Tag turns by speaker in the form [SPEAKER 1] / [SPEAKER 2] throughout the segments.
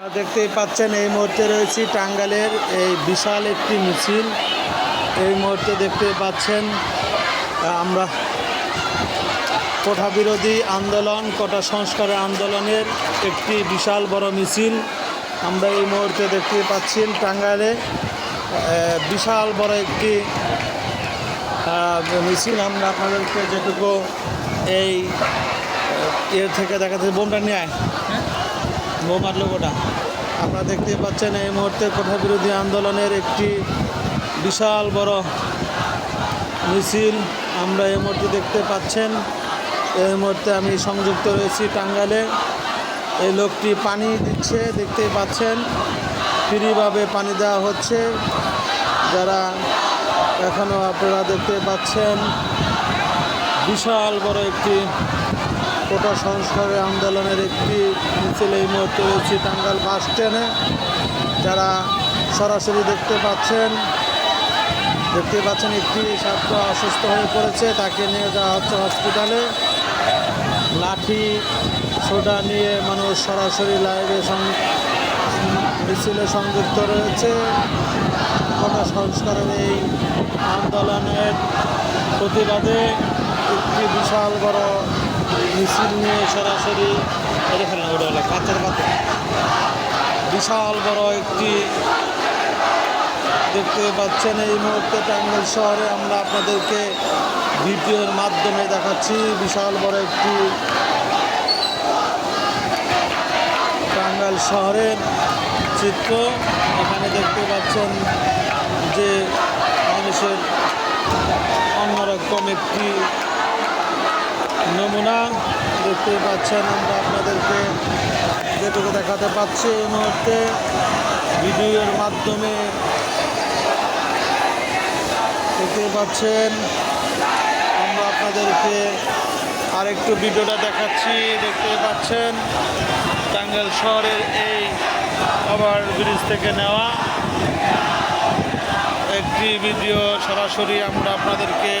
[SPEAKER 1] দেখতেই পাচ্ছেন এই মুহূর্তে রয়েছি টাঙ্গাইলের এই বিশাল একটি মিছিল। এই মুহূর্তে দেখতে পাচ্ছেন আমরা কোঠা বিরোধী আন্দোলন কোটা সংস্কারের আন্দোলনের একটি বিশাল বড় মিছিল। আমরা এই মুহূর্তে দেখতে পাচ্ছি টাঙ্গাইলে আহ, বিশাল বড় একটি মিছিল। আমরা আপনাদেরকে যেটুকু এই এর থেকে দেখাতে বোমটা নিয়ে বোমার লোগোটা। আপনারা দেখতে পাচ্ছেন এই মুহূর্তে কোঠা বিরোধী আন্দোলনের একটি বিশাল বড় মিছিল। আমরা এই মুহূর্তে দেখতে পাচ্ছেন, এই মুহূর্তে আমি সংযুক্ত রয়েছি টাঙ্গালে এই লোকটি পানি দিচ্ছে দেখতেই পাচ্ছেন, ফ্রিভাবে পানি দেওয়া হচ্ছে। যারা এখনও আপনারা দেখতে পাচ্ছেন, বিশাল বড় একটি কোটা সংস্কারের আন্দোলনের একটি মিছিল এই মুহূর্তে রয়েছে টাঙ্গাল বাস স্ট্যান্ডে যারা সরাসরি দেখতে পাচ্ছেন দেখতে পাচ্ছেন একটি ছাত্র অসুস্থ হয়ে পড়েছে, তাকে নিয়ে যাওয়া হচ্ছে হসপিটালে। লাঠি, সোডা নিয়ে মানুষ সরাসরি লাইভে মিছিলে সংযুক্ত রয়েছে। কোটা সংস্কারের এই আন্দোলনের প্রতিবাদে একটি বিশাল বড় নিয়ে সরাসরি ওটা বিশাল বড় একটি দেখতে পাচ্ছেন এই মুহূর্তে টাঙ্গাইল শহরে আমরা আপনাদেরকে ভিডিওর মাধ্যমে দেখাচ্ছি, বিশাল বড় একটি টাঙ্গাইল শহরের চিত্র। এখানে দেখতে পাচ্ছেন যে মানুষের অন্যরকম একটি নমুনা দেখতে পাচ্ছেন আমরা আপনাদেরকে, যেটুকু দেখাতে পাচ্ছি এই মুহূর্তে ভিডিওর মাধ্যমে। দেখতে পাচ্ছেন আমরা আপনাদেরকে আরেকটু ভিডিওটা দেখাচ্ছি, দেখতে পাচ্ছেন টাঙ্গাইল শহরের এই ওভার ব্রিজ থেকে নেওয়া। একটি ভিডিও সরাসরি আমরা আপনাদেরকে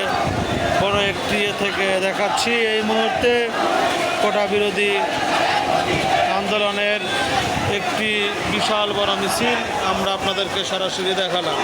[SPEAKER 1] বড় একটি থেকে দেখাচ্ছি। এই মুহূর্তে কোটা বিরোধী আন্দোলনের একটি বিশাল বড় মিছিল আমরা আপনাদেরকে সরাসরি দেখালাম।